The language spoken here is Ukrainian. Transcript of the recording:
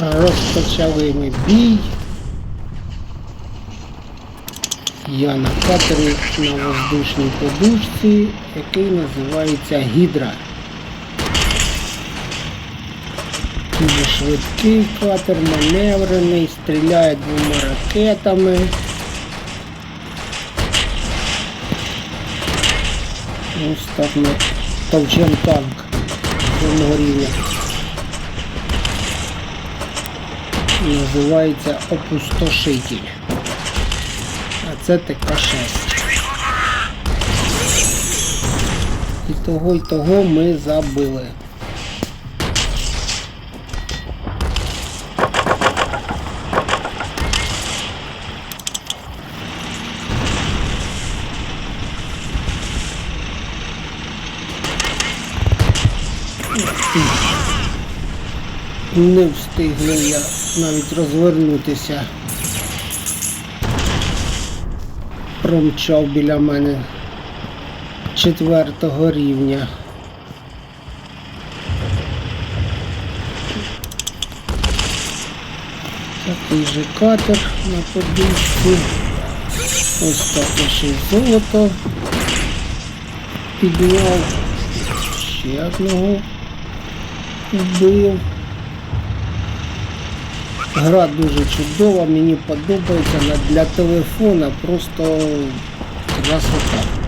Розпочали ми бій. Я на катері на воздушній подушці, який називається Гідра. Дуже швидкий катер, маневрений, стріляє двома ракетами. Ось так ми товчем танк повного Називається опустошитель. А це ТК-6. І того, і того ми забили. Не встигли я навіть розвернутися. Промчав біля мене четвертого рівня. Такий же катер на подушці. Ось так ще золото підняв. Ще одного вбив. Гра дуже чудова, мені подобається. вона Для телефона просто красота.